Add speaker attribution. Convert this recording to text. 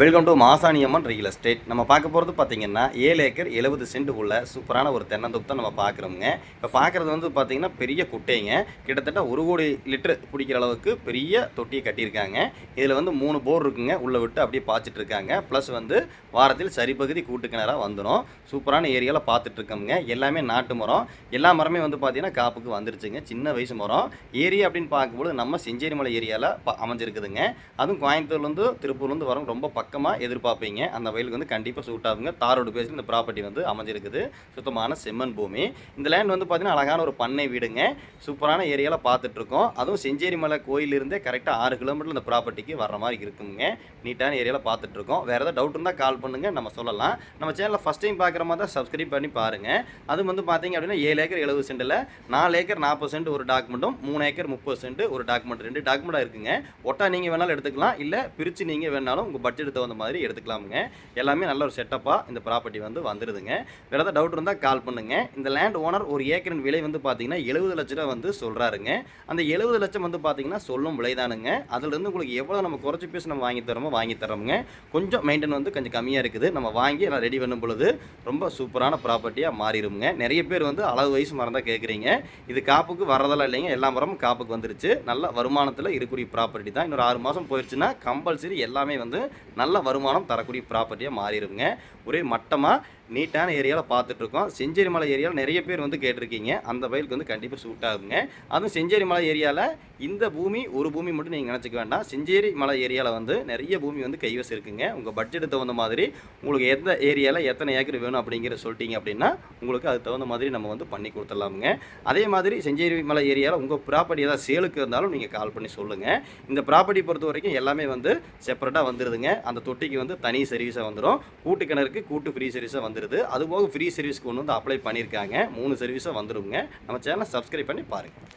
Speaker 1: Welcome to Masaniamman real estate நம்ம பார்க்க போகிறது பார்த்திங்கன்னா ஏழு ஏக்கர் எழுபது சென்ட் உள்ள சூப்பரான ஒரு தென்னந்தோப்பு தான் நம்ம பார்க்குறோங்க இப்போ பார்க்குறது வந்து பார்த்தீங்கன்னா பெரிய குட்டைங்க. கிட்டத்தட்ட ஒரு கோடி லிட்டர் பிடிக்கிற அளவுக்கு பெரிய தொட்டியை கட்டியிருக்காங்க. இதில் வந்து மூணு போர் இருக்குங்க. உள்ளே விட்டு அப்படியே பாய்ச்சிட்டு இருக்காங்க ப்ளஸ் வந்து வாரத்தில் சரிபகுதி கூட்டு கிணறாக வந்துடும். சூப்பரான ஏரியாவில் பார்த்துட்டு இருக்கோங்க எல்லாமே நாட்டு மரம். எல்லா மரமே வந்து பார்த்திங்கன்னா காப்புக்கு வந்துருச்சுங்க. சின்ன வயசு மரம். ஏரியா அப்படின்னு பார்க்கும்போது நம்ம செஞ்சேரி மலை ஏரியாவில் ப அமைஞ்சிருக்குதுங்க. அதுவும் கோயம்புத்தூர்லேருந்து திருப்பூர்லேருந்து வரும். ரொம்ப பக்கமாக எதிர்பார்ப்பீங்க. அந்த வயலுக்கு வந்து கண்டிப்பாக சூட் ஆகுங்க. தாரோடு பேசி இந்த ப்ராப்பர்ட்டி வந்து அமைஞ்சிருக்குது. சுத்தமான செம்மண் பூமி. இந்த லேண்ட் வந்து பார்த்தீங்கன்னா அழகான ஒரு பண்ணை வீடுங்க. சூப்பரான ஏரியாவில் பார்த்துட்ருக்கோம் அதுவும் செஞ்சேரி மலை கோயிலிருந்தே கரெக்டாக ஆறு கிலோமீட்டர் இந்த ப்ராப்பர்ட்டிக்கு வர்ற மாதிரி இருக்குங்க. நீட்டான ஏரியாவில் பார்த்துட்ருக்கோம் வேறு ஏதாவது டவுட் இருந்தால் கால் பண்ணுங்கள் நம்ம சொல்லலாம். நம்ம சேனலில் ஃபஸ்ட் டைம் பார்க்குற மாதிரி தான் சப்ஸ்கிரைப் பண்ணி பாருங்கள் அது வந்து பார்த்தீங்க அப்படின்னா ஏழு ஏக்கர் எழுபது சென்டில் நாலு ஏக்கர் நாற்பது சென்ட் ஒரு டாக்குமெண்ட்டும் மூணு ஏக்கர் முப்பது சென்ட் ஒரு டாக்குமெண்ட் ரெண்டு டாக்குமெண்ட்டாக இருக்குங்க. ஒட்டா நீங்கள் வேணாலும் எடுத்துக்கலாம். இல்லை பிரித்து நீங்கள் வேணாலும் உங்கள் பட்ஜெட் தகுந்த மாதிரி எடுத்துக்கலாமுங்க. எல்லாமே நல்ல ஒரு செட்டப்பாக இந்த ப்ராப்பர்ட்டி வந்து வந்துடுதுங்க வேறு ஏதாவது டவுட் இருந்தால் கால் பண்ணுங்கள் இந்த லேண்ட் ஓனர் ஒரு ஏக்கரின் விலை வந்து பார்த்தீங்கன்னா எழுபது லட்ச ரூபா வந்து சொல்கிறாருங்க அந்த எழுபது லட்சம் வந்து பார்த்தீங்கன்னா சொல்லும் விலைதானுங்க. அதுலேருந்து உங்களுக்கு எவ்வளோ நம்ம குறைச்சி பேசி நம்ம வாங்கி தரோமோ வாங்கி தரோமுங்க கொஞ்சம் மெயின்டைன் வந்து கொஞ்சம் கம்மியாக இருக்குது. நம்ம வாங்கி எல்லாம் ரெடி பண்ணும் பொழுது ரொம்ப சூப்பரான ப்ராப்பர்ட்டியாக மாறிடுங்க நிறைய பேர் வந்து அளவு வயசு மறந்தால் கேட்குறீங்க இது காப்புக்கு வரதெல்லாம் இல்லைங்க. எல்லா மரமும் காப்புக்கு வந்துருச்சு. நல்ல வருமானத்தில் இருக்கக்கூடிய ப்ராப்பர்ட்டி தான். இன்னொரு ஆறு மாதம் போயிடுச்சுன்னா கம்பல்சரி எல்லாமே வந்து நல்ல வருமானம் தரக்கூடிய ப்ராப்பர்ட்டியாக மாறிடுங்க ஒரே மட்டமாக நீட்டான ஏரியாவில் பார்த்துட்ருக்கோம். செஞ்சேரி மலை ஏரியாவில் நிறைய பேர் வந்து கேட்டிருக்கீங்க. அந்த வயலுக்கு வந்து கண்டிப்பாக சூட் ஆகுங்க. அதுவும் செஞ்சேரி மலை ஏரியாவில் இந்த பூமி ஒரு பூமி மட்டும் நீங்கள் நினச்சிக்க வேண்டாம். செஞ்சேரி மலை ஏரியாவில் வந்து நிறைய பூமி வந்து கைவசம் இருக்குங்க. உங்கள் பட்ஜெட்டுக்கு தகுந்த மாதிரி உங்களுக்கு எந்த ஏரியாவில் எத்தனை ஏக்கர் வேணும் அப்படிங்கிற சொல்லிட்டீங்க அப்படின்னா உங்களுக்கு அதுக்கு தகுந்த மாதிரி நம்ம வந்து பண்ணி கொடுத்துடலாமுங்க. அதே மாதிரி செஞ்சேரி மலை ஏரியாவில் உங்கள் ப்ராப்பர்ட்டி ஏதாவது சேலுக்கு இருந்தாலும் நீங்கள் கால் பண்ணி சொல்லுங்கள் இந்த ப்ராப்பர்ட்டி பொறுத்த வரைக்கும் எல்லாமே வந்து செப்பரேட்டாக வந்துடுதுங்க அந்த தொட்டிக்கு வந்து தனி சர்வீஸாக வந்துடும் கூட்டு கிணறுக்கு கூட்டு ஃப்ரீ சர்வீஸாக வந்துடுது அதுபோக ஃப்ரீ சர்வீஸ்க்கு ஒன்று வந்து அப்ளை பண்ணியிருக்காங்க. மூணு சர்வீஸாக வந்துடுங்க நம்ம சேனலை சப்ஸ்கிரைப் பண்ணி பாருங்கள்